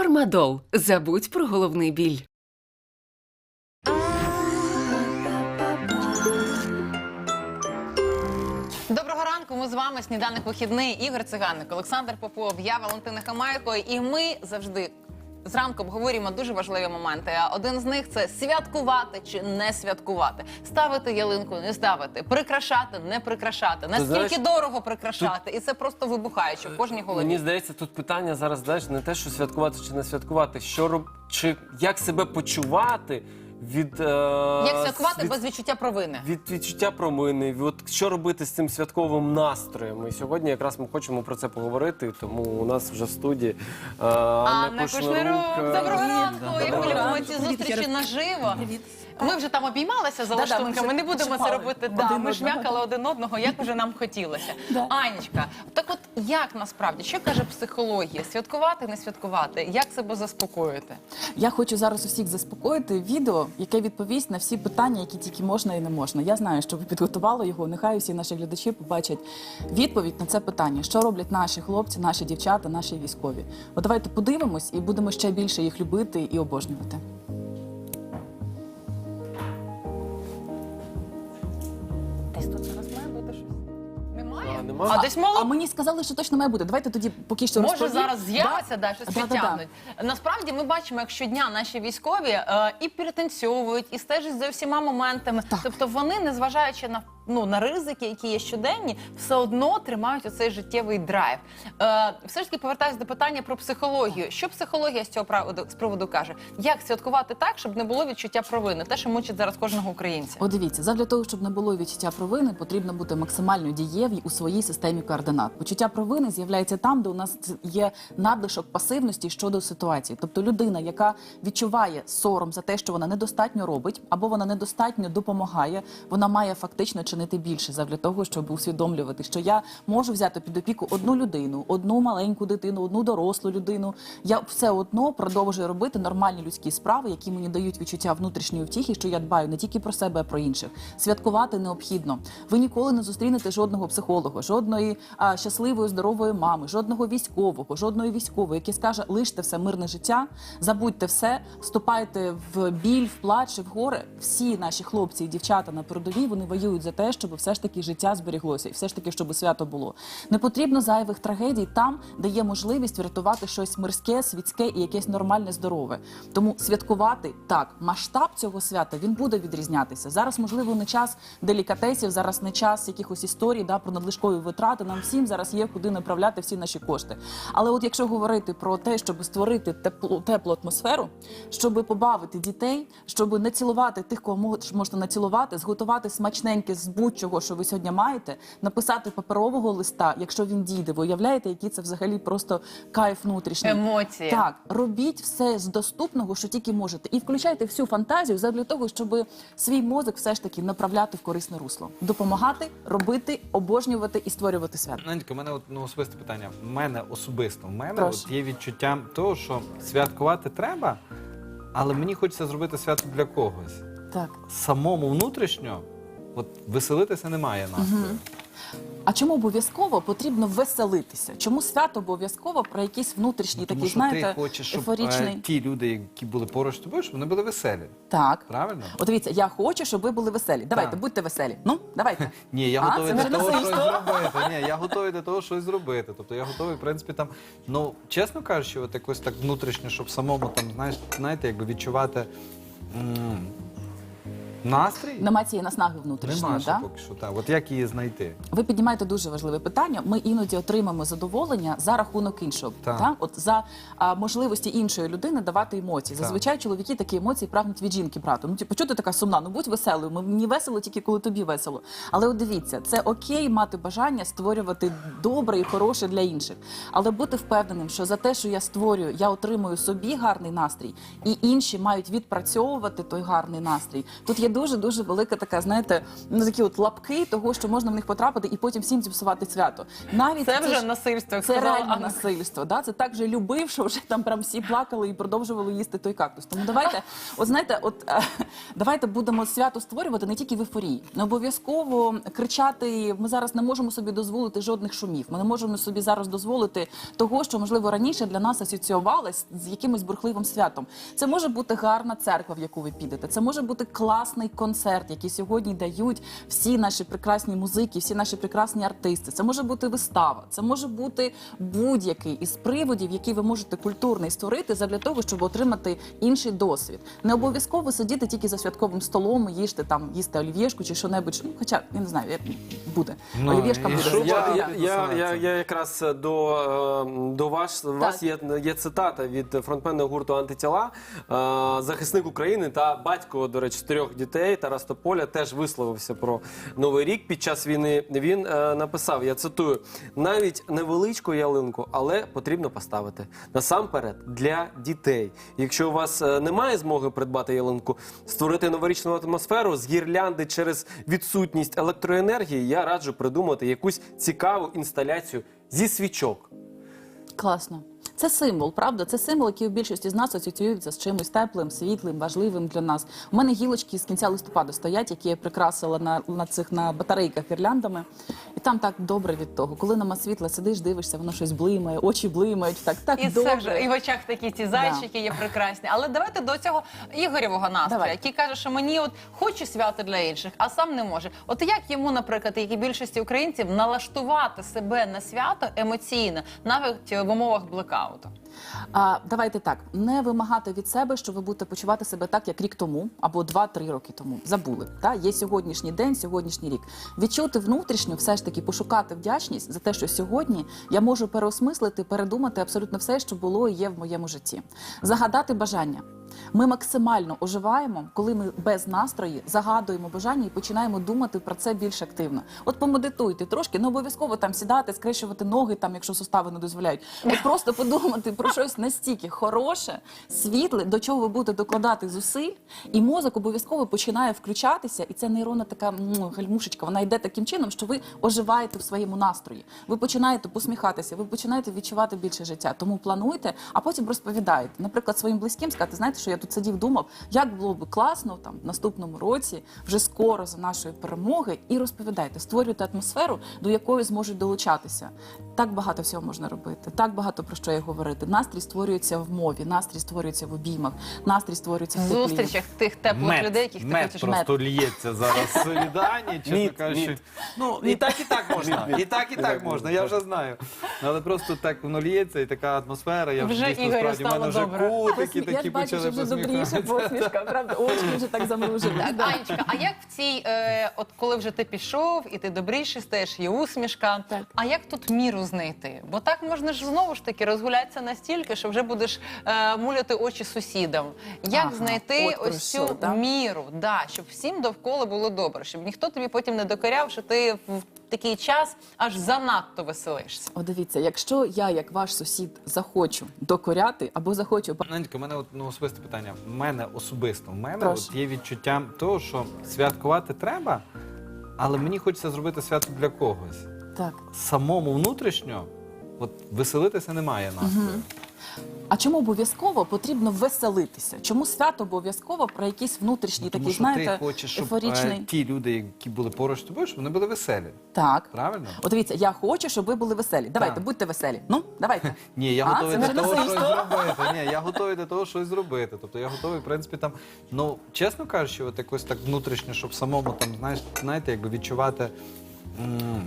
Фармадол. Забудь про головний біль. Доброго ранку. Ми з вами сніданок вихідний. Ігор Циганник, Олександр Попов, я Валентина Хамайко. І ми завжди зранку обговорюємо дуже важливі моменти. Один з них це святкувати чи не святкувати, ставити ялинку, не ставити, прикрашати, не прикрашати. Наскільки знаєш, дорого прикрашати, і це просто вибухаюче в кожній голові. Мені здається, тут питання зараз знаєш, не те, що святкувати чи не святкувати, що роб... чи як себе почувати від, е... Як святкувати від... без відчуття провини? від відчуття промини, от що робити з цим святковим настроєм. І сьогодні якраз ми хочемо про це поговорити. Тому у нас вже в студії е, Анна Кушнирук. е, Доброго ранку. Як ми Доброго любимо ранку. ці зустрічі наживо. Ми вже там обіймалися за ми лаштунками. вже Не будемо це чіпали робити. один Да, ми одного. жмякали один одного, як уже нам хотілося. Да. Анечка, так от як насправді, що каже психологія? Святкувати, не святкувати? Як себе заспокоїти? Я хочу зараз усіх заспокоїти відео, яке відповість на всі питання, які тільки можна і не можна. Я знаю, що ви підготували його. Нехай усі наші глядачі побачать відповідь на це питання, що роблять наші хлопці, наші дівчата, наші військові. От давайте подивимось і будемо ще більше їх любити і обожнювати. Нема? А десь мало А мені сказали, що точно має бути. Давайте тоді поки що Може розповім. зараз з'явиться, да, щось Да-да-да. підтягнуть. Насправді ми бачимо, як щодня наші військові е, і перетанцьовують, і стежать за всіма моментами. Так. Тобто вони, незважаючи на ну на ризики, які є щоденні, все одно тримають оцей життєвий драйв. Е, все ж таки повертаюся до питання про психологію. Що психологія з цього приводу, з приводу каже? Як святкувати так, щоб не було відчуття провини? Те, що мучить зараз кожного українця. От дивіться, задля того, щоб не було відчуття провини, потрібно бути максимально дієві у своїй системі координат. Почуття провини з'являється там, де у нас є надлишок пасивності щодо ситуації. Тобто людина, яка відчуває сором за те, що вона недостатньо робить, або вона недостатньо допомагає, вона має фактично чинити більше задля того, щоб усвідомлювати, що я можу взяти під опіку одну людину, одну маленьку дитину, одну дорослу людину. Я все одно продовжую робити нормальні людські справи, які мені дають відчуття внутрішньої втіхи, що я дбаю не тільки про себе, а про інших. Святкувати необхідно. Ви ніколи не зустрінете жодного психолога, жодної а, щасливої, здорової мами, жодного військового, жодної військової, який скаже, лиште все мирне життя, забудьте все, вступайте в біль, в плач, в горе. Всі наші хлопці і дівчата на передовій вони воюють за те, щоб все ж таки життя зберіглося, і все ж таки, щоб свято було. Не потрібно зайвих трагедій там, де є можливість врятувати щось мирське, світське і якесь нормальне, здорове. Тому святкувати так, масштаб цього свята він буде відрізнятися. Зараз, можливо, не час делікатесів, зараз не час якихось історій да, про надлишкові витрати. Нам всім зараз є куди направляти всі наші кошти. Але от якщо говорити про те, щоб створити теплу, теплу атмосферу, щоб побавити дітей, щоб не цілувати тих, кого мож- можна націлувати, зготувати смачненьке з будь-чого, що ви сьогодні маєте, написати паперового листа, якщо він дійде. Ви уявляєте, який це взагалі просто кайф внутрішній. Емоції. Так, робіть все з доступного, що тільки можете, і включайте всю фантазію для того, щоб свій мозок все ж таки направляти в корисне русло, допомагати, робити, обожнювати і створювати свято. Нанька, у мене от, ну, особисте питання. У мене особисто в мене Прошу. от є відчуття того, що святкувати треба, але мені хочеться зробити свято для когось. Так. Самому внутрішньо, от веселитися немає настрою. А чому обов'язково потрібно веселитися? Чому свято обов'язково про якийсь внутрішній Тому такий, що знаєте, ти хочеш, щоб е, ті люди, які були поруч з тобою, щоб вони були веселі. Так. Правильно? От дивіться, я хочу, щоб ви були веселі. Давайте, Так. будьте веселі. Ну, давайте. Ні, я А, готовий це до того насильство. щось зробити. Ні, я готовий до того щось зробити. Тобто я готовий, в принципі, там, ну, чесно кажучи, от якось так внутрішньо, щоб самому там, знаєш, знаєте, якби відчувати м, настрій. Нема цієї наснаги внутрішньої. Нема ще да? поки що так. От як її знайти? Ви піднімаєте дуже важливе питання. Ми іноді отримаємо задоволення за рахунок іншого. Так. Так. От за а, можливості іншої людини давати емоції. Так. Зазвичай чоловіки такі емоції прагнуть від жінки брати. Ну, типу, чого ти така сумна? Ну будь веселою. Мені весело тільки коли тобі весело. Але от дивіться, це окей мати бажання створювати добре і хороше для інших. Але бути впевненим, що за те, що я створюю, я отримую собі гарний настрій, і інші мають відпрацьовувати той гарний настрій. Тут є дуже дуже велика така, знаєте, ну такі от лапки того, що можна в них потрапити, і потім всім зіпсувати свято. Навіть Це вже ж- насильство, як Це сказала реальне Анна. насильство. Да? Це так же любив, що вже там прям всі плакали і продовжували їсти той кактус. Тому давайте, от знаєте, от е, давайте будемо свято створювати не тільки в ейфорії. Не обов'язково кричати. Ми зараз не можемо собі дозволити жодних шумів. Ми не можемо собі зараз дозволити того, що можливо раніше для нас асоціювалось з якимось бурхливим святом. Це може бути гарна церква, в яку ви підете. Це може бути класний концерт, який сьогодні дають всі наші прекрасні музики, всі наші прекрасні артисти. Це може бути вистава, це може бути будь-який із приводів, які ви можете культурний створити задля того, щоб отримати інший досвід. Не обов'язково сидіти тільки за святковим столом, і їсти там, їсти олів'єшку чи що-небудь. Ну, хоча я не знаю, як буде. Ну, Олів'єшка буде. що Я, я, я, я, я якраз до, е, до вас, у вас є, є цитата від фронтмена гурту Антитіла. Е, Захисник України та батько, до речі, чотирьох дітей Тарас Тополя теж висловився про Новий рік під час війни. Він е, написав: я цитую: навіть невеличку ялинку, але потрібно поставити насамперед для дітей. Якщо у вас е, немає змоги придбати ялинку, створити новорічну атмосферу з гірлянди через відсутність електроенергії, я раджу придумати якусь цікаву інсталяцію зі свічок. Класно. Це символ, правда? Це символ, який у більшості з нас асоціюється з чимось теплим, світлим, важливим для нас. У мене гілочки з кінця листопада стоять, які я прикрасила на, на цих на батарейках гірляндами. І там так добре від того. Коли нема світла, сидиш, дивишся, воно щось блимає, очі блимають. Так, так І добре. це і в очах такі ці зайчики є прекрасні. Але давайте до цього ігорєвого настрою, Давай. який каже, що мені от хочу свято для інших, а сам не може. От як йому, наприклад, як і більшості українців, налаштувати себе на свято емоційно, навіть в умовах блекауту? А, давайте так, не вимагати від себе, що ви будете почувати себе так, як рік тому або 2-3 роки тому. Забули. Та? Є сьогоднішній день, сьогоднішній рік. Відчути внутрішню, все ж таки пошукати вдячність за те, що сьогодні я можу переосмислити, передумати абсолютно все, що було і є в моєму житті. Загадати бажання. Ми максимально оживаємо, коли ми без настрої загадуємо бажання і починаємо думати про це більш активно. От помедитуйте трошки, не обов'язково там сідати, скрещувати ноги, там, якщо сустави не дозволяють. От просто подумати про щось настільки хороше, світле, до чого ви будете докладати зусиль, і мозок обов'язково починає включатися, і ця нейронна така м, гальмушечка, вона йде таким чином, що ви оживаєте в своєму настрої. Ви починаєте посміхатися, ви починаєте відчувати більше життя. Тому плануйте, а потім розповідаєте. Наприклад, своїм близьким сказати, знаєте, що я тут сидів, думав, як було б класно там в наступному році, вже скоро за нашої перемоги, і розповідайте, створюйте атмосферу, до якої зможуть долучатися. Так багато всього можна робити, так багато про що є говорити. Настрій створюється в мові, настрій створюється в обіймах, настрій створюється в теплі. зустрічах тих теплих людей, яких ти мед хочеш просто лється зараз в Солідані, чесно кажучи. Ну, і так, і так можна. І так, і так можна, я вже знаю. Але просто так воно лється, і така атмосфера. Я вже Вже дійсно справді в мене вже кутики такі почали вже посміхатися. посмішка, правда? Очки вже так замружені. Так, Анечка, а як в цій, е, от коли вже ти пішов і ти добріший стаєш, є усмішка, Так. а як тут міру знайти? Бо так можна ж знову ж таки розгулятися настільки, що вже будеш е, муляти очі сусідам. Як Ага, знайти от про ось що, цю міру, да, щоб всім довкола було добре, щоб ніхто тобі потім не докоряв, що ти в такий час аж занадто веселишся. О, дивіться, якщо я, як ваш сусід, захочу докоряти або захочу Нанька, у мене от, ну, особисте питання. У мене особисто, в мене Прошу. от є відчуття того, що святкувати треба, але мені хочеться зробити свято для когось. так. Самому внутрішньо, от веселитися немає настрою. А чому обов'язково потрібно веселитися? Чому свято обов'язково про якийсь внутрішній Ну, Тому такий, що знаєте, ти хочеш, щоб ейфорічний? е, ті люди, які були поруч з тобою, щоб вони були веселі. Так. Правильно? От дивіться, я хочу, щоб ви були веселі. Давайте, Так. будьте веселі. Ну, давайте. Ні, я А, готовий це до вже того, щось насильство. зробити. Ні, я готовий до того, щось зробити. Тобто я готовий, в принципі, там, ну, чесно кажучи, от якось так внутрішньо, щоб самому там, знаєш, знаєте, якби відчувати м,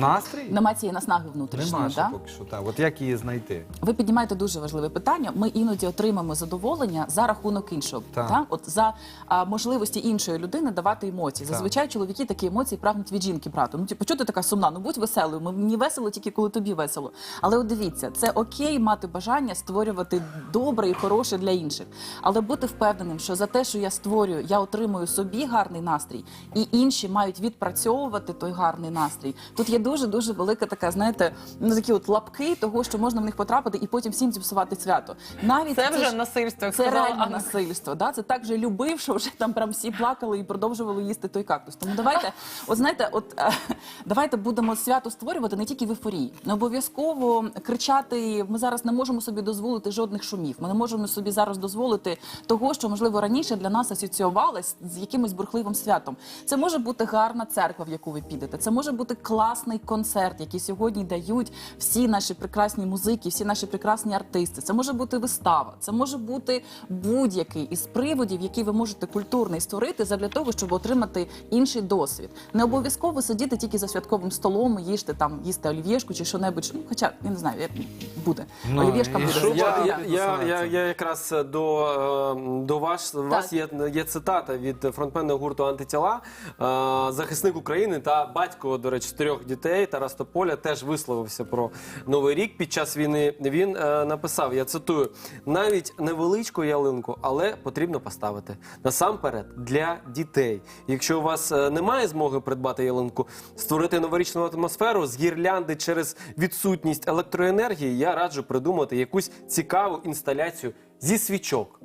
настрій. Нема цієї наснаги внутрішньої. Нема ще да? поки що так. От як її знайти? Ви піднімаєте дуже важливе питання. Ми іноді отримаємо задоволення за рахунок іншого. Так. Та? От за а, можливості іншої людини давати емоції. Зазвичай чоловіки такі емоції прагнуть від жінки брати. Ну, типу, чого ти така сумна? Ну будь веселою. Мені весело тільки коли тобі весело. Але от дивіться, це окей мати бажання створювати добре і хороше для інших. Але бути впевненим, що за те, що я створюю, я отримую собі гарний настрій, і інші мають відпрацьовувати той гарний настрій. Тут є дуже дуже велика така, знаєте, ну такі от лапки того, що можна в них потрапити, і потім всім зіпсувати свято. Навіть Це ці вже ж- насильство, це реальне насильство. Да? Це так же любив, що вже там прям всі плакали і продовжували їсти той кактус. Тому давайте, от знаєте, от е, давайте будемо свято створювати не тільки в ейфорії. Не обов'язково кричати. Ми зараз не можемо собі дозволити жодних шумів. Ми не можемо собі зараз дозволити того, що можливо раніше для нас асоціювалось з якимось бурхливим святом. Це може бути гарна церква, в яку ви підете. Це може бути класний концерт, який сьогодні дають всі наші прекрасні музики, всі наші прекрасні артисти. Це може бути вистава, це може бути будь-який із приводів, які ви можете культурний створити задля того, щоб отримати інший досвід. Не обов'язково сидіти тільки за святковим столом, і їсти там, їсти олів'єшку чи що-небудь. Ну, хоча я не знаю, як буде. Ну, Олів'єшка буде. що Я, я, я, я, я якраз до, е, до вас, вас є, є цитата від фронтмена гурту Антитіла. Е, Захисник України та батько, до речі, чотирьох дітей Тарас Тополя теж висловився про новий рік під час війни. Він е, написав: я цитую: навіть невеличку ялинку, але потрібно поставити насамперед для дітей. Якщо у вас е, немає змоги придбати ялинку, створити новорічну атмосферу з гірлянди через відсутність електроенергії, я раджу придумати якусь цікаву інсталяцію зі свічок.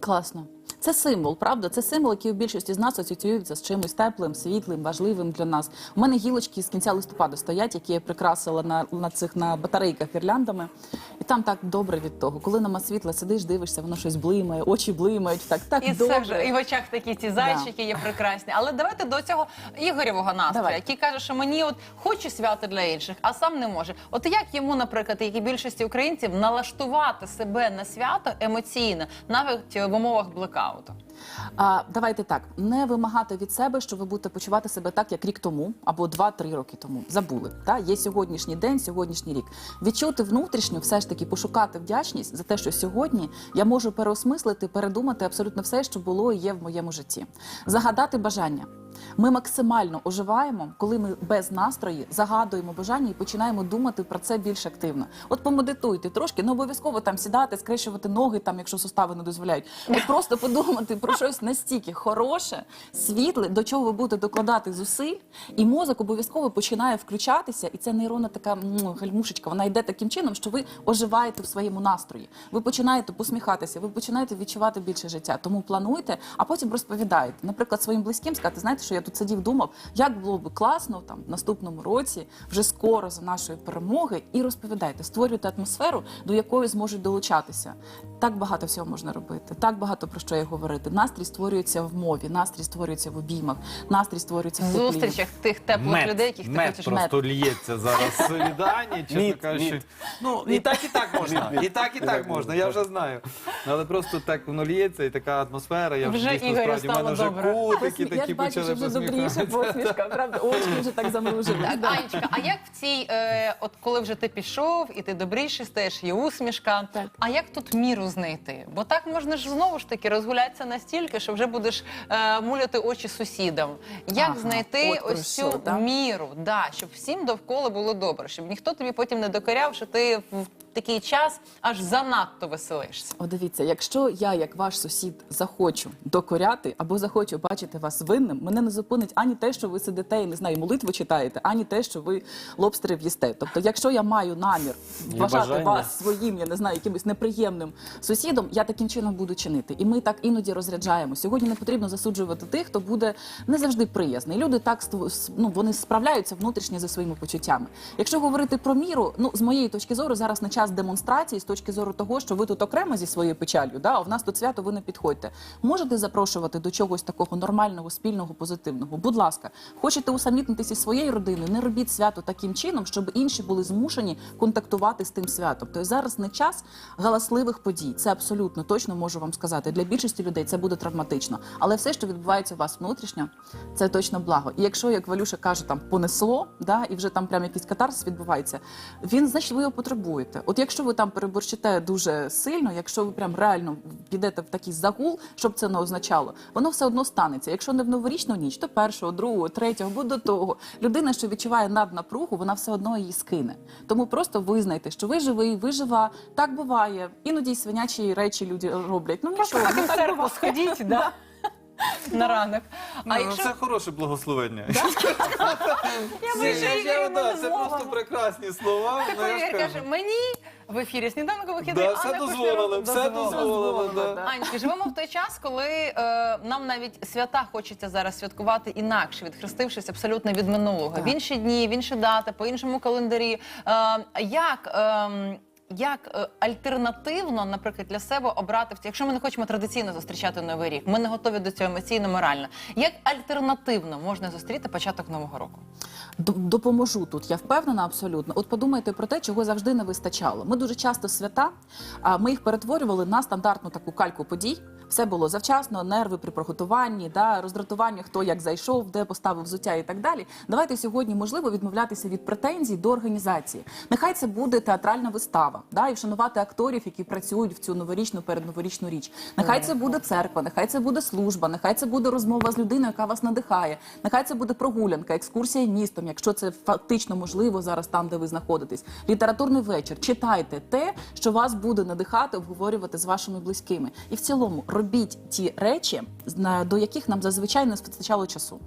Класно. Це символ, правда? Це символ, який у більшості з нас асоціюється з чимось теплим, світлим, важливим для нас. У мене гілочки з кінця листопада стоять, які я прикрасила на, на цих на батарейках гірляндами. І там так добре від того. Коли нема світла, сидиш, дивишся, воно щось блимає, очі блимають. Так, так І добре. це і в очах такі ці зайчики є прекрасні. Але давайте до цього Ігорєвого настрою, Давай. який каже, що мені от хочу свято для інших, а сам не може. От як йому, наприклад, як і більшості українців, налаштувати себе на свято емоційно, навіть в умовах блекауту? А, давайте так, не вимагати від себе, що ви будете почувати себе так, як рік тому або 2-3 роки тому. Забули. Та? Є сьогоднішній день, сьогоднішній рік. Відчути внутрішню, все ж таки пошукати вдячність за те, що сьогодні я можу переосмислити, передумати абсолютно все, що було і є в моєму житті. Загадати бажання. Ми максимально оживаємо, коли ми без настрої загадуємо бажання і починаємо думати про це більш активно. От помедитуйте трошки, не обов'язково там сідати, скрещувати ноги, там, якщо сустави не дозволяють. От просто подумати про щось настільки хороше, світле, до чого ви будете докладати зусиль, і мозок обов'язково починає включатися, і ця нейронна така гальмушечка, вона йде таким чином, що ви оживаєте в своєму настрої. Ви починаєте посміхатися, ви починаєте відчувати більше життя. Тому плануйте, а потім розповідаєте. Наприклад, своїм близьким сказати, знаєте, що я тут сидів, думав, як було б класно там в наступному році, вже скоро за нашої перемоги, і розповідайте, створюйте атмосферу, до якої зможуть долучатися. Так багато всього можна робити, так багато про що є говорити. Настрій створюється в мові, настрій створюється в обіймах, настрій створюється в теплі. зустрічах тих теплих людей, яких ти мед хочеш просто лється зараз в Солідані, чесно Мід, кажучи. мід. Ну, і так, і так можна. І так, і так можна, я вже знаю. Але просто так воно лється, і така атмосфера. Я Вже дійсно, Ігорю справді, в мене стало вже добре. кутики Я такі бачу, що почали вже добріше посміхатися. посмішка, правда? Очі вже так замружили. Так, Анечка, а як в цій, е, от коли вже ти пішов і ти добріше стаєш, є усмішка. Так. А як тут міру знайти? Бо так можна ж знову ж таки розгулятися настільки, що вже будеш е, муляти очі сусідам. Як Ага, знайти от про ось що, цю так? міру, да, щоб всім довкола було добре, щоб ніхто тобі потім не докоряв, що ти в такий час аж занадто веселишся. О, дивіться, якщо я, як ваш сусід, захочу докоряти або захочу бачити вас винним, мене не зупинить ані те, що ви сидите і не знаю, молитву читаєте, ані те, що ви лобстери в'їсте. Тобто, якщо я маю намір вважати вас своїм, я не знаю, якимось неприємним сусідом, я таким чином буду чинити. І ми так іноді розряджаємо. Сьогодні не потрібно засуджувати тих, хто буде не завжди приязний. Люди так ну, вони справляються внутрішньо зі своїми почуттями. Якщо говорити про міру, ну з моєї точки зору, зараз не час демонстрації з точки зору того, що ви тут окремо зі своєю печалью, да, а в нас тут свято, ви не підходьте. Можете запрошувати до чогось такого нормального, спільного, позитивного. Будь ласка, хочете усамітнитися зі своєю родиною, не робіть свято таким чином, щоб інші були змушені контактувати з тим святом. Тобто зараз не час галасливих подій. Це абсолютно точно можу вам сказати. Для більшості людей це буде травматично. Але все, що відбувається у вас внутрішньо, це точно благо. І якщо, як Валюша каже, там понесло, да, і вже там прям якийсь катарсис відбувається, він значить ви його потребуєте. От якщо ви там переборщите дуже сильно, якщо ви прям реально підете в такий загул, щоб це не означало, воно все одно станеться. Якщо не в новорічну ніч, то першого, другого, третього, або до того. Людина, що відчуває наднапругу, вона все одно її скине. Тому просто визнайте, що ви живий, ви жива. Так буває. Іноді свинячі речі люди роблять. Ну нічого, ну, в так церкву буває. сходіть, да? на ранок. А Ну, якщо Це хороше благословення. я я- Це просто прекрасні слова. ну, я ж Ігор кажу. каже, мені в ефірі сніданок вихідний, Да, все дозволили, все дозволили. да. Анечка, живемо в той час, коли е, нам навіть свята хочеться зараз святкувати інакше, відхрестившись абсолютно від минулого. В інші дні, в інші дати, по іншому календарі. Е, як, е, як е, альтернативно, наприклад, для себе обрати, якщо ми не хочемо традиційно зустрічати новий рік, ми не готові до цього емоційно, морально. Як альтернативно можна зустріти початок нового року? Допоможу тут, я впевнена абсолютно. От подумайте про те, чого завжди не вистачало. Ми дуже часто свята, ми їх перетворювали на стандартну таку кальку подій. Все було завчасно, нерви при приготуванні, да, роздратування, хто як зайшов, де поставив взуття і так далі. Давайте сьогодні можливо відмовлятися від претензій до організації. Нехай це буде театральна вистава, да, і вшанувати акторів, які працюють в цю новорічну передноворічну річ. Нехай це буде церква, нехай це буде служба, нехай це буде розмова з людиною, яка вас надихає. Нехай це буде прогулянка, екскурсія містом, якщо це фактично можливо зараз там, де ви знаходитесь. Літературний вечір. Читайте те, що вас буде надихати, обговорювати з вашими близькими. І в цілому робіть ті речі, до яких нам зазвичай не вистачало часу.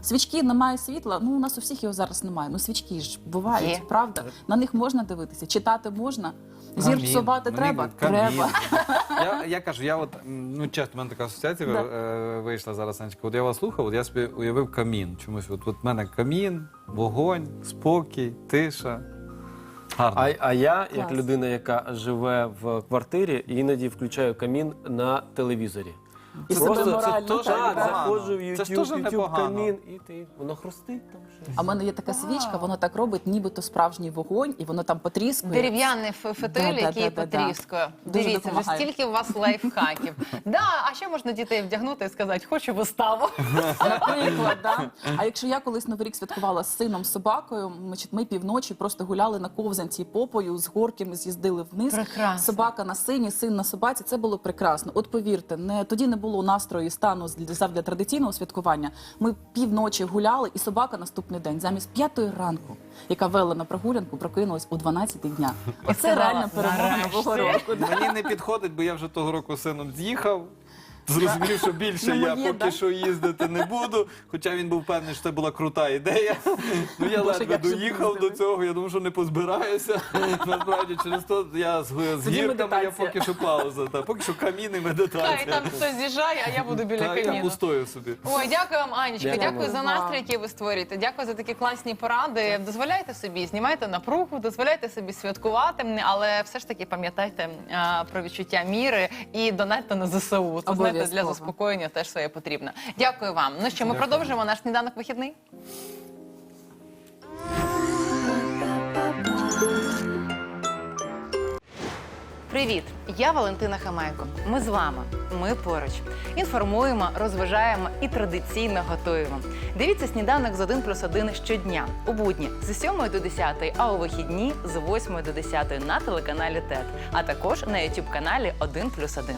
Свічки немає світла. Ну у нас у всіх його зараз немає. Ну свічки ж бувають, Є. правда? На них можна дивитися, читати можна. Зір псувати треба? камін. Треба. Я, я кажу, я от ну чесно, в мене така асоціація Да. е, вийшла зараз. Анечка. От я вас слухав, от я собі уявив камін. Чомусь от, от в мене камін, вогонь, спокій, тиша. Гарно. А, а я, як Клас. людина, яка живе в квартирі, іноді включаю камін на телевізорі. І Просто це морально теж Так, непогано. заходжу в Це ж YouTube, теж YouTube непогано. камін, і ти воно хрустить там щось. А в мене є така свічка, вона так робить, нібито справжній вогонь, і воно там потріскує. Дерев'яний ф- фетиль, Да, да, який да, да, да. потріскує. Дуже Дивіться, вже допомагає. стільки у вас лайфхаків. Да, а ще можна дітей вдягнути і сказати, хочу виставу. Наприклад, да. А якщо я колись Новий рік святкувала з сином з собакою, значить, ми півночі просто гуляли на ковзанці попою, з горки ми з'їздили вниз. Прекрасно. Собака на сині, син на собаці. Це було прекрасно. От повірте, не тоді не було настрою і стану для традиційного святкування. Ми півночі гуляли, і собака наступний день замість п'ятої ранку, яка вела на прогулянку, прокинулась о 12 дня. Оце реальна перемога нового року. Мені не підходить, бо я вже того року з сином з'їхав. Зрозумів, що більше Ну, я моє, поки да. що їздити не буду. Хоча він був певний, що це була крута ідея. Ну я Боже, ледве доїхав до цього. Я думав, що не позбираюся. Насправді через то я з, з гірками я поки що пауза. Та поки що камін і Хай медитація. там хтось з'їжджає, а я буду біля Та, я пустою собі. Ой, дякую вам, Анечка. Дякую. Дякую за настрій, який ви створюєте. Дякую за такі класні поради. Дозволяйте собі, знімайте напругу, дозволяйте собі святкувати, але все ж таки пам'ятайте про відчуття міри і донатьте на ЗСУ. Це знаєте, для заспокоєння теж своє потрібно. Дякую вам. Ну що, ми продовжуємо наш сніданок вихідний. Привіт, я Валентина Хамайко. Ми з вами. Ми поруч. Інформуємо, розважаємо і традиційно готуємо. Дивіться сніданок з 1 плюс 1 щодня у будні з 7 до 10, а у вихідні з 8 до 10 на телеканалі ТЕТ, а також на YouTube каналі 1 плюс 1.